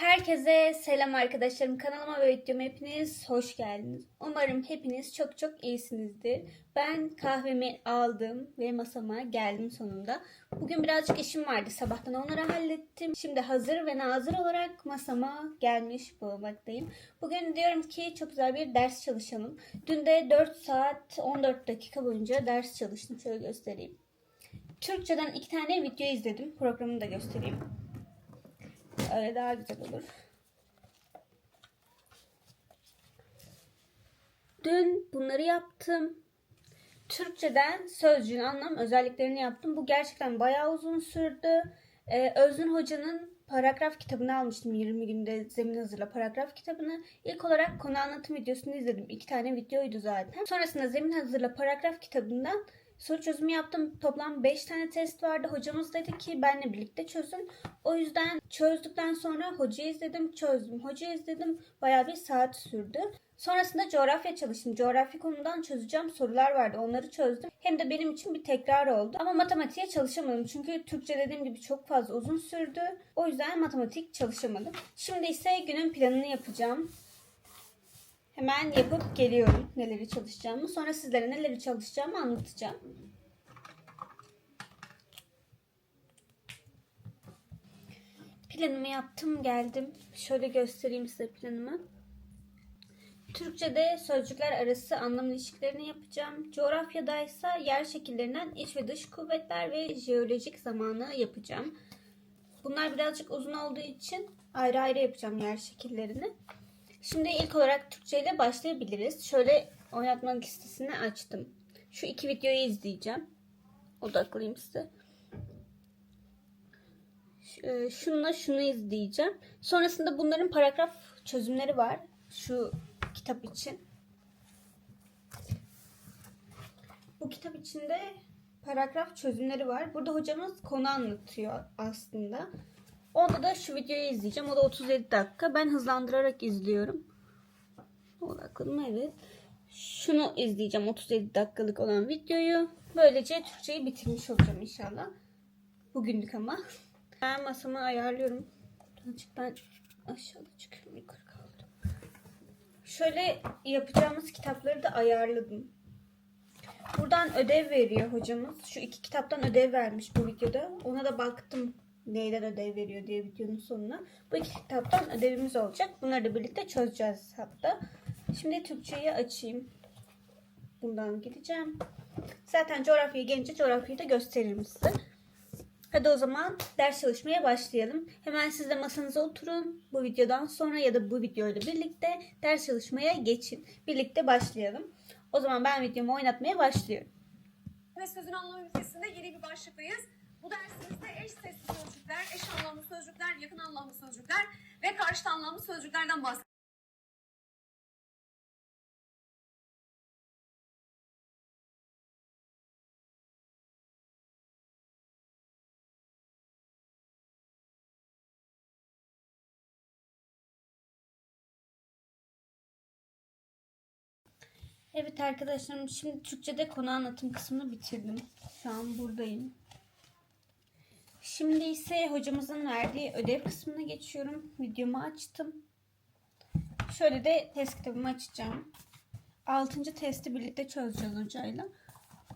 Herkese selam arkadaşlarım. Kanalıma ve videoma hepiniz hoş geldiniz. Umarım hepiniz çok çok iyisinizdir. Ben kahvemi aldım ve masama geldim sonunda. Bugün birazcık işim vardı. Sabahtan onları hallettim. Şimdi hazır ve nazır olarak masama gelmiş bulunmaktayım. Bugün diyorum ki çok güzel bir ders çalışalım. Dün de 4 saat 14 dakika boyunca ders çalıştım. Şöyle göstereyim. Türkçeden iki tane video izledim. Programını da göstereyim. Öyle daha güzel olur. Dün bunları yaptım. Türkçeden sözcüğün anlam özelliklerini yaptım. Bu gerçekten bayağı uzun sürdü. Ee, Özgün Hoca'nın paragraf kitabını almıştım 20 günde zemin hazırla paragraf kitabını. İlk olarak konu anlatım videosunu izledim. İki tane videoydu zaten. Sonrasında zemin hazırla paragraf kitabından soru çözümü yaptım. Toplam 5 tane test vardı. Hocamız dedi ki benle birlikte çözün. O yüzden çözdükten sonra hocayı izledim, çözdüm. Hocayı izledim. Bayağı bir saat sürdü. Sonrasında coğrafya çalıştım. Coğrafya konudan çözeceğim sorular vardı. Onları çözdüm. Hem de benim için bir tekrar oldu. Ama matematiğe çalışamadım. Çünkü Türkçe dediğim gibi çok fazla uzun sürdü. O yüzden matematik çalışamadım. Şimdi ise günün planını yapacağım. Hemen yapıp geliyorum neleri çalışacağımı. Sonra sizlere neleri çalışacağımı anlatacağım. Planımı yaptım geldim. Şöyle göstereyim size planımı. Türkçe'de sözcükler arası anlam ilişkilerini yapacağım. Coğrafyada ise yer şekillerinden iç ve dış kuvvetler ve jeolojik zamanı yapacağım. Bunlar birazcık uzun olduğu için ayrı ayrı yapacağım yer şekillerini. Şimdi ilk olarak Türkçe ile başlayabiliriz. Şöyle oynatma listesini açtım. Şu iki videoyu izleyeceğim. Odaklayayım size. Ş- Şununla şunu izleyeceğim. Sonrasında bunların paragraf çözümleri var. Şu kitap için. Bu kitap içinde paragraf çözümleri var. Burada hocamız konu anlatıyor aslında. Onda da şu videoyu izleyeceğim. O da 37 dakika. Ben hızlandırarak izliyorum. Odakladım evet. Şunu izleyeceğim 37 dakikalık olan videoyu. Böylece Türkçeyi bitirmiş olacağım inşallah. Bugünlük ama. Ben masamı ayarlıyorum. Birazcık ben aşağıda çıkıyorum yukarı kaldım. Şöyle yapacağımız kitapları da ayarladım. Buradan ödev veriyor hocamız. Şu iki kitaptan ödev vermiş bu videoda. Ona da baktım neyden ödev veriyor diye videonun sonuna. Bu iki kitaptan ödevimiz olacak. Bunları da birlikte çözeceğiz hatta. Şimdi Türkçeyi açayım. Bundan gideceğim. Zaten coğrafyayı gelince coğrafyayı da gösteririm size. Hadi o zaman ders çalışmaya başlayalım. Hemen siz de masanıza oturun. Bu videodan sonra ya da bu videoyla birlikte ders çalışmaya geçin. Birlikte başlayalım. O zaman ben videomu oynatmaya başlıyorum. ve sözün anlamı ünitesinde yeni bir başlıktayız. Bu dersimizde eş sesli sözcükler, eş anlamlı sözcükler, yakın anlamlı sözcükler ve karşıt anlamlı sözcüklerden bahsedeceğiz. Evet arkadaşlarım şimdi Türkçe'de konu anlatım kısmını bitirdim. Şu an buradayım. Şimdi ise hocamızın verdiği ödev kısmına geçiyorum. Videomu açtım. Şöyle de test kitabımı açacağım. Altıncı testi birlikte çözeceğiz hocayla.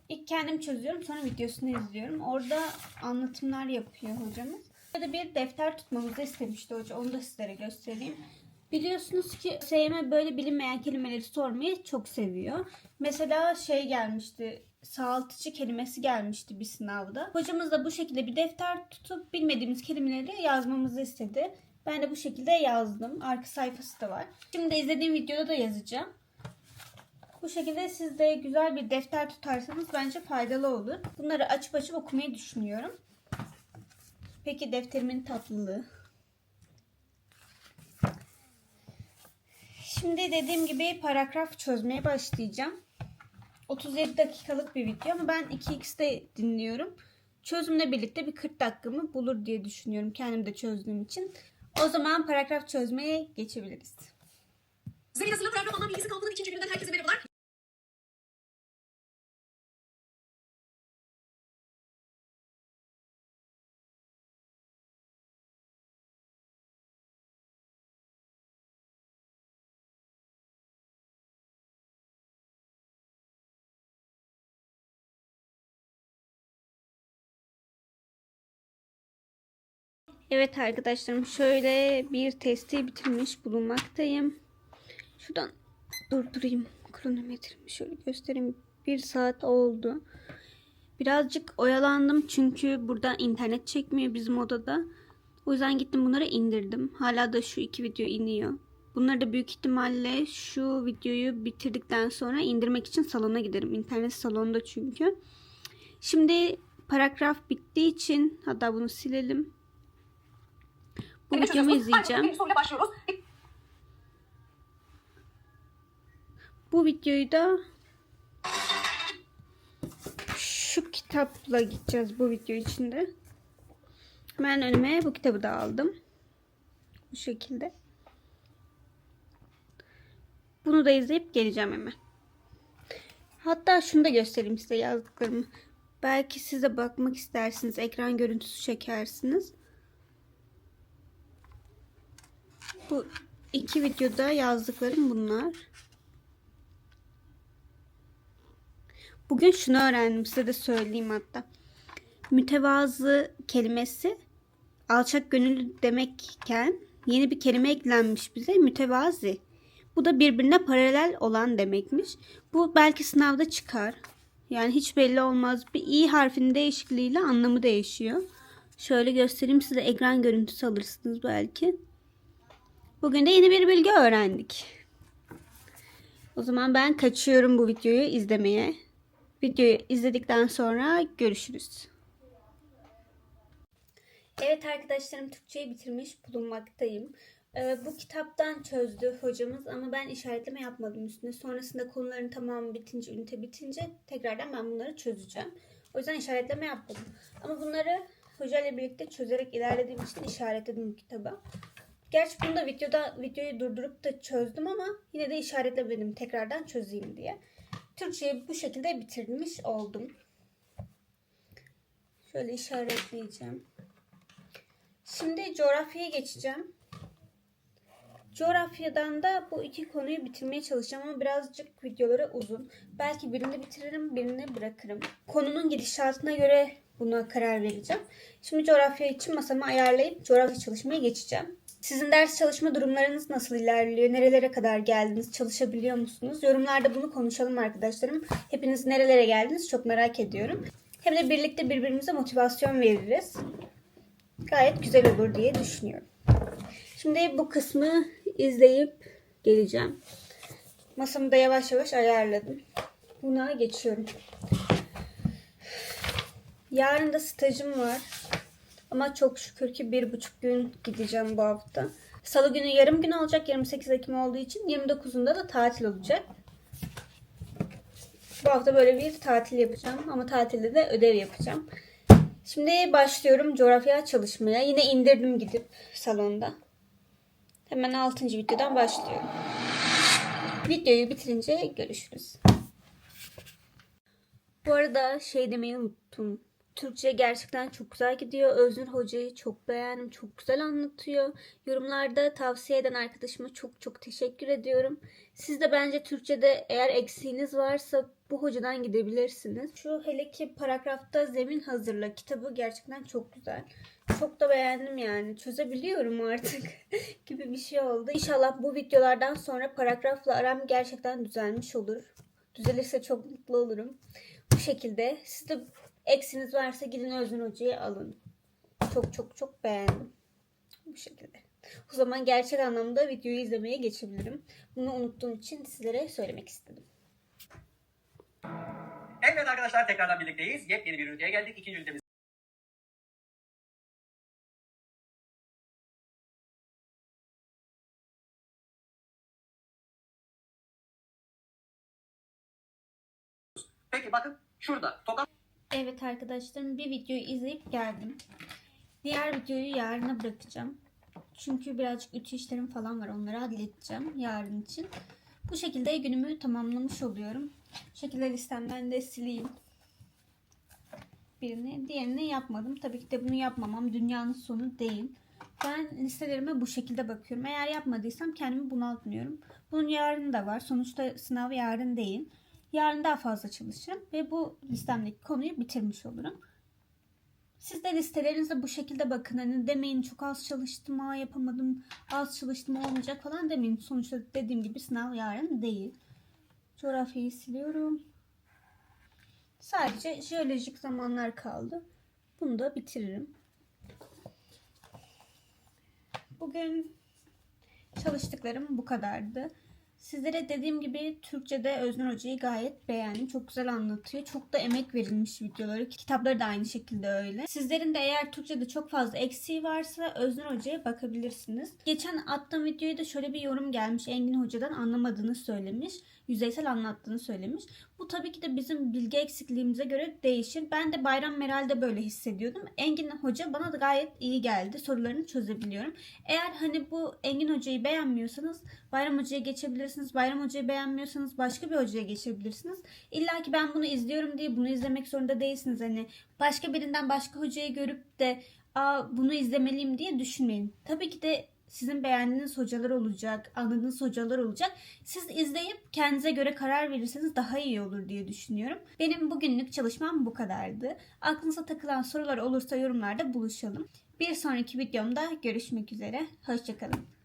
İlk kendim çözüyorum sonra videosunu izliyorum. Orada anlatımlar yapıyor hocamız. Burada bir defter tutmamızı istemişti hoca. Onu da sizlere göstereyim. Biliyorsunuz ki SYM böyle bilinmeyen kelimeleri sormayı çok seviyor. Mesela şey gelmişti, sağaltıcı kelimesi gelmişti bir sınavda. Hocamız da bu şekilde bir defter tutup bilmediğimiz kelimeleri yazmamızı istedi. Ben de bu şekilde yazdım. Arka sayfası da var. Şimdi izlediğim videoda da yazacağım. Bu şekilde siz de güzel bir defter tutarsanız bence faydalı olur. Bunları açıp açıp okumayı düşünüyorum. Peki defterimin tatlılığı. Şimdi dediğim gibi paragraf çözmeye başlayacağım. 37 dakikalık bir video ama ben 2x'te dinliyorum. Çözümle birlikte bir 40 dakikamı bulur diye düşünüyorum kendim de çözdüğüm için. O zaman paragraf çözmeye geçebiliriz. Zemin hazırlığı program anlam bilgisi kampının ikinci gününden herkese merhabalar. Evet arkadaşlarım şöyle bir testi bitirmiş bulunmaktayım. Şuradan durdurayım kronometremi şöyle göstereyim. Bir saat oldu. Birazcık oyalandım çünkü burada internet çekmiyor bizim odada. O yüzden gittim bunları indirdim. Hala da şu iki video iniyor. Bunları da büyük ihtimalle şu videoyu bitirdikten sonra indirmek için salona giderim. İnternet salonda çünkü. Şimdi paragraf bittiği için hatta bunu silelim. Bu videomu izleyeceğim. birinci soruyla başlıyoruz. Bu videoyu da şu kitapla gideceğiz bu video içinde. Ben önüme bu kitabı da aldım. Bu şekilde. Bunu da izleyip geleceğim hemen. Hatta şunu da göstereyim size yazdıklarımı. Belki siz de bakmak istersiniz. Ekran görüntüsü çekersiniz. Bu iki videoda yazdıklarım bunlar. Bugün şunu öğrendim size de söyleyeyim hatta. Mütevazı kelimesi alçak gönüllü demekken yeni bir kelime eklenmiş bize mütevazi. Bu da birbirine paralel olan demekmiş. Bu belki sınavda çıkar. Yani hiç belli olmaz. Bir i harfinin değişikliğiyle anlamı değişiyor. Şöyle göstereyim size ekran görüntüsü alırsınız belki. Bugün de yeni bir bilgi öğrendik. O zaman ben kaçıyorum bu videoyu izlemeye. Videoyu izledikten sonra görüşürüz. Evet arkadaşlarım Türkçeyi bitirmiş bulunmaktayım. Ee, bu kitaptan çözdü hocamız ama ben işaretleme yapmadım üstüne. Sonrasında konuların tamamı bitince, ünite bitince tekrardan ben bunları çözeceğim. O yüzden işaretleme yapmadım. Ama bunları hocayla birlikte çözerek ilerlediğim için işaretledim bu kitaba. Gerçi bunu da videoda videoyu durdurup da çözdüm ama yine de işaretlemedim tekrardan çözeyim diye. Türkçeyi bu şekilde bitirmiş oldum. Şöyle işaretleyeceğim. Şimdi coğrafyaya geçeceğim. Coğrafyadan da bu iki konuyu bitirmeye çalışacağım ama birazcık videoları uzun. Belki birini bitiririm, birini bırakırım. Konunun gidişatına göre buna karar vereceğim. Şimdi coğrafya için masamı ayarlayıp coğrafya çalışmaya geçeceğim. Sizin ders çalışma durumlarınız nasıl ilerliyor? Nerelere kadar geldiniz? Çalışabiliyor musunuz? Yorumlarda bunu konuşalım arkadaşlarım. Hepiniz nerelere geldiniz? Çok merak ediyorum. Hem de birlikte birbirimize motivasyon veririz. Gayet güzel olur diye düşünüyorum. Şimdi bu kısmı izleyip geleceğim. Masamı da yavaş yavaş ayarladım. Buna geçiyorum. Yarın da stajım var. Ama çok şükür ki bir buçuk gün gideceğim bu hafta. Salı günü yarım gün olacak. 28 Ekim olduğu için 29'unda da tatil olacak. Bu hafta böyle bir tatil yapacağım. Ama tatilde de ödev yapacağım. Şimdi başlıyorum coğrafya çalışmaya. Yine indirdim gidip salonda. Hemen 6. videodan başlıyorum. Videoyu bitirince görüşürüz. Bu arada şey demeyi unuttum. Türkçe gerçekten çok güzel gidiyor. Öznur Hoca'yı çok beğendim. Çok güzel anlatıyor. Yorumlarda tavsiye eden arkadaşıma çok çok teşekkür ediyorum. Siz de bence Türkçe'de eğer eksiğiniz varsa bu hocadan gidebilirsiniz. Şu hele ki paragrafta zemin hazırla kitabı gerçekten çok güzel. Çok da beğendim yani. Çözebiliyorum artık gibi bir şey oldu. İnşallah bu videolardan sonra paragrafla aram gerçekten düzelmiş olur. Düzelirse çok mutlu olurum. Bu şekilde. Siz de eksiniz varsa gidin Özgün Hoca'yı alın. Çok çok çok beğendim. Bu şekilde. O zaman gerçek anlamda videoyu izlemeye geçebilirim. Bunu unuttuğum için sizlere söylemek istedim. Evet arkadaşlar tekrardan birlikteyiz. Yepyeni bir üniteye geldik. İkinci ünitemiz. Peki bakın şurada tokat Evet arkadaşlarım bir videoyu izleyip geldim. Diğer videoyu yarına bırakacağım. Çünkü birazcık ütü işlerim falan var. Onları halledeceğim yarın için. Bu şekilde günümü tamamlamış oluyorum. Bu şekilde listemden de sileyim. Birini, diğerini yapmadım. Tabii ki de bunu yapmamam dünyanın sonu değil. Ben listelerime bu şekilde bakıyorum. Eğer yapmadıysam kendimi bunaltmıyorum. Bunun yarın da var. Sonuçta sınav yarın değil. Yarın daha fazla çalışırım ve bu listemdeki konuyu bitirmiş olurum. Siz de listelerinize bu şekilde bakın. Hani demeyin çok az çalıştım, ha yapamadım, az çalıştım olmayacak falan demeyin. Sonuçta dediğim gibi sınav yarın değil. Coğrafyayı siliyorum. Sadece jeolojik zamanlar kaldı. Bunu da bitiririm. Bugün çalıştıklarım bu kadardı. Sizlere dediğim gibi Türkçe'de Öznur Hoca'yı gayet beğendim. Çok güzel anlatıyor. Çok da emek verilmiş videoları. Kitapları da aynı şekilde öyle. Sizlerin de eğer Türkçe'de çok fazla eksiği varsa Öznur Hoca'ya bakabilirsiniz. Geçen attığım videoya da şöyle bir yorum gelmiş. Engin Hoca'dan anlamadığını söylemiş. Yüzeysel anlattığını söylemiş. Bu tabii ki de bizim bilgi eksikliğimize göre değişir. Ben de Bayram Meral'de böyle hissediyordum. Engin Hoca bana da gayet iyi geldi. Sorularını çözebiliyorum. Eğer hani bu Engin Hoca'yı beğenmiyorsanız Bayram Hoca'ya geçebilirsiniz. Bayram Hoca'yı beğenmiyorsanız başka bir hocaya geçebilirsiniz. İlla ki ben bunu izliyorum diye bunu izlemek zorunda değilsiniz. Hani başka birinden başka hocayı görüp de Aa, bunu izlemeliyim diye düşünmeyin. Tabii ki de sizin beğendiğiniz hocalar olacak, anladığınız hocalar olacak. Siz izleyip kendinize göre karar verirseniz daha iyi olur diye düşünüyorum. Benim bugünlük çalışmam bu kadardı. Aklınıza takılan sorular olursa yorumlarda buluşalım. Bir sonraki videomda görüşmek üzere. Hoşçakalın.